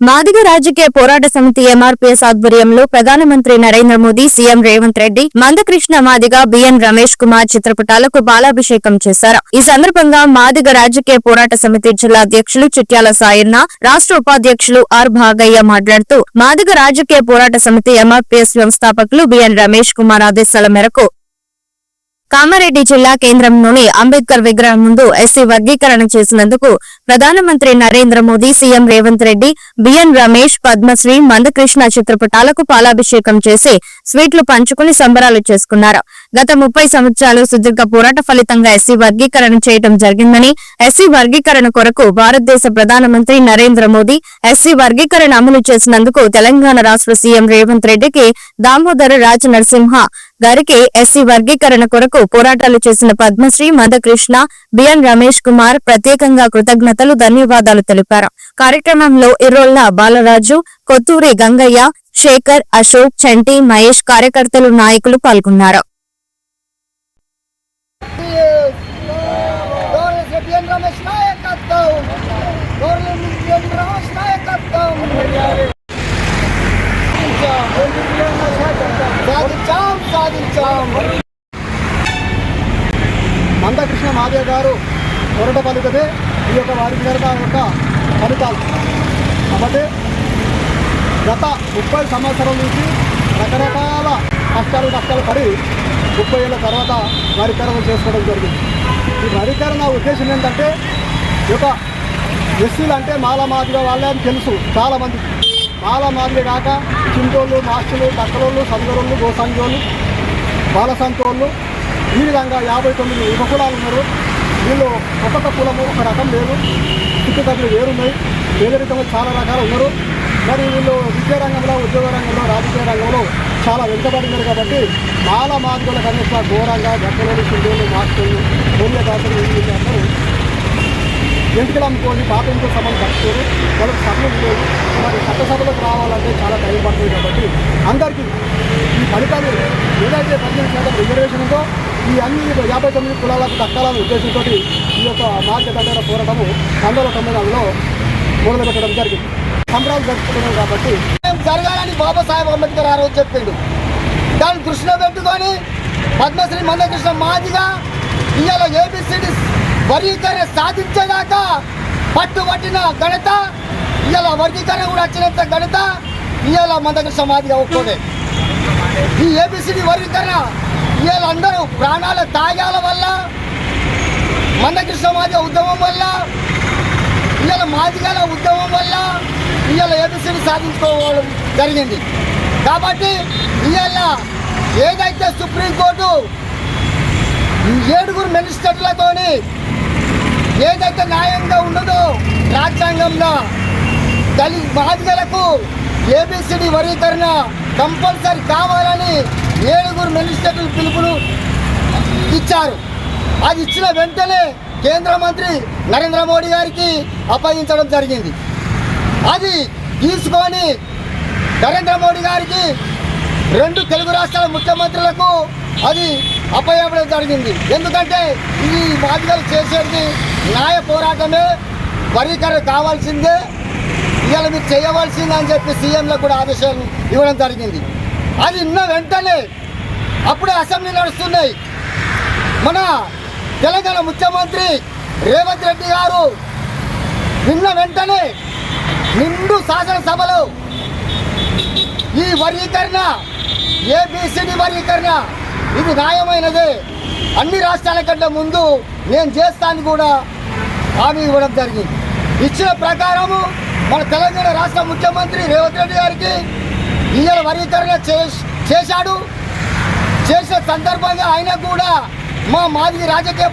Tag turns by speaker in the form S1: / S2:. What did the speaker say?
S1: మాదిగ రాజకీయ పోరాట సమితి ఎంఆర్పీఎస్ ఆధ్వర్యంలో ప్రధానమంత్రి నరేంద్ర మోదీ సీఎం రేవంత్ రెడ్డి మందకృష్ణ మాదిగ బిఎన్ రమేష్ కుమార్ చిత్రపటాలకు బాలాభిషేకం చేశారు. ఈ సందర్భంగా మాదిగ రాజకీయ పోరాట సమితి జిల్లా అధ్యక్షులు చిట్యాల సాయన్న రాష్ట్ర ఉపాధ్యక్షులు ఆర్ భాగయ్య మాట్లాడుతూ మాదిగ రాజకీయ పోరాట సమితి ఎంఆర్పీఎస్ వ్యవస్థాపకులు బిఎన్ రమేష్ కుమార్ ఆదేశాల మేరకు కామారెడ్డి జిల్లా కేంద్రంలోని అంబేద్కర్ విగ్రహం ముందు ఎస్సీ వర్గీకరణ చేసినందుకు ప్రధానమంత్రి నరేంద్ర మోదీ సీఎం రేవంత్ రెడ్డి బిఎన్ రమేష్ పద్మశ్రీ మందకృష్ణ చిత్రపటాలకు పాలాభిషేకం చేసి స్వీట్లు పంచుకుని సంబరాలు చేసుకున్నారు. గత ముప్పై సంవత్సరాలు సుదీర్ఘ పోరాట ఫలితంగా ఎస్సీ వర్గీకరణ చేయడం జరిగిందని ఎస్సీ వర్గీకరణ కొరకు భారతదేశ ప్రధానమంత్రి నరేంద్ర మోదీ ఎస్సీ వర్గీకరణ అమలు చేసినందుకు తెలంగాణ రాష్ట్ర సీఎం రేవంత్ రెడ్డికి దామోదర రాజ నరసింహ గారికి ఎస్సీ వర్గీకరణ కొరకు పోరాటాలు చేసిన పద్మశ్రీ మదకృష్ణ బిఎన్ రమేష్ కుమార్ ప్రత్యేకంగా కృతజ్ఞతలు ధన్యవాదాలు తెలిపారు. కార్యక్రమంలో ఇరోళ్ళ బాలరాజు కొత్తూరి గంగయ్య శేఖర్ అశోక్ చంటి మహేష్ కార్యకర్తలు నాయకులు పాల్గొన్నారు
S2: గౌరవ బిఎన్ రమేష్ నాయకత్వం గౌరవ బిఎన్ రమేష్ నాయకత్వం సాధించాం సాధించాం మందకృష్ణ మాదేవ్ గారు కొరట పలుకదే ఈ యొక్క వారి మేరకు యొక్క ఫలితాలు. కాబట్టి గత ముప్పై సంవత్సరాల నుంచి రకరకాల కష్టాలు నష్టాలు పడి ముప్పై ఏళ్ళ తర్వాత వరికరణ చేసుకోవడం జరిగింది. ఈ వరికరణ ఉద్దేశం ఏంటంటే ఒక ఎస్సీలు అంటే మాల మాదిగా వాళ్ళే అని తెలుసు చాలామంది మాల మాదిరి కాక చింటోళ్ళు మాస్టులు తక్కలోళ్ళు సంగరోళ్ళు గోసంగోళ్ళు బాలసంతోళ్ళు ఈ విధంగా యాభై తొమ్మిది ఉపకులాలు ఉన్నారు. వీళ్ళు ఒక్కొక్క కులము ఒక రకం లేదు. చుట్టుపక్కల వేరున్నాయి పేదరికంలో చాలా రకాలు ఉన్నారు. మరి వీళ్ళు విద్యా రంగంలో ఉద్యోగ రంగంలో రాజకీయ రంగంలో చాలా వెనుకబడినారు కాబట్టి చాలా మాదిగల కనీస ఘోరంగా గట్టలేని సింధువులు మాస్టర్లు మూల్య దాతలు వీళ్ళు అందరూ ఎంటికలు అమ్ముకొని పాపంతో సభలు కట్టుకోరు. వాళ్ళకి సభలు లేదు మరి చట్టసభలకు రావాలంటే చాలా టైం పడుతుంది కాబట్టి అందరికీ ఈ ఫలితాలు ఏదైతే పద్దెనిమిది శాతం రిజర్వేషన్ ఉందో ఈ అన్ని యాభై తొమ్మిది కులాలకు దక్కాలనే ఉద్దేశంతో ఈ యొక్క మార్గ దండన పోరాటము పంతొమ్మిది వందల తొంభై నాలుగులో మొదలుపెట్టడం జరిగింది. సంబరాలు జరుపుకుంటున్నాం కాబట్టి జరగాలని బాబాసాహెబ్ అంబేద్కర్ ఆ రోజు చెప్పిండు. దాన్ని దృష్టిలో పెట్టుకొని పద్మశ్రీ మందకృష్ణ మాదిగా ఇవాళ ఏబిసిడి వర్గీకరణ సాధించేదాకా పట్టుబట్టిన ఘనత ఇవాళ వర్గీకరణ కూడా వచ్చినంత ఘనత ఇవాళ మందకృష్ణ మాదిగా ఒక్కోదే ఈ ఏబిసిడి వర్గీకరణ వీళ్ళందరూ ప్రాణాల త్యాగాల వల్ల మందకృష్ణ సమాజ ఉద్యమం వల్ల ఇవాళ మాదిగల ఉద్యమం వల్ల ఇవాళ ఏబిసిడి సాధించుకోవడం జరిగింది. కాబట్టి ఇవాళ ఏదైతే సుప్రీంకోర్టు ఈ ఏడుగురు మినిస్టర్లతోని ఏదైతే న్యాయంగా ఉండదో రాజ్యాంగంలో దళి మాదిగలకు ఏబిసిడి వర్గీకరణ కంపల్సరీ కావాలని ఏడుగురు మినిస్టర్లు పిలుపులు ఇచ్చారు. అది ఇచ్చిన వెంటనే కేంద్ర మంత్రి నరేంద్ర మోడీ గారికి అప్పగించడం జరిగింది. అది తీసుకొని నరేంద్ర మోడీ గారికి రెండు తెలుగు రాష్ట్రాల ముఖ్యమంత్రులకు అది అప్పయ్యడం జరిగింది. ఎందుకంటే ఈ బాధ్యతలు చేసేది న్యాయ పోరాటమే వర్గీకరణ కావాల్సిందే. ఇవాళ మీరు చేయవలసింది అని చెప్పి సీఎంలకు కూడా ఆదేశాలు ఇవ్వడం జరిగింది. అది ఇన్న వెంటనే అప్పుడే అసెంబ్లీ నడుస్తున్నాయి. మన తెలంగాణ ముఖ్యమంత్రి రేవంత్ రెడ్డి గారు నిన్న వెంటనే నిండు శాసనసభలో ఈ వర్గీకరణ ఏబిసిడి వర్గీకరణ ఇది న్యాయమైనదే. అన్ని రాష్ట్రాల కంటే ముందు నేను చేస్తాను కూడా హామీ ఇవ్వడం జరిగింది. ఇచ్చిన ప్రకారము మన తెలంగాణ రాష్ట్ర ముఖ్యమంత్రి రేవంత్ రెడ్డి గారికి ఇయ్యాల వర్గీకరణ చేశాడు. చేసే సందర్భంగా ఆయన కూడా మా మాదిరి రాజకీయ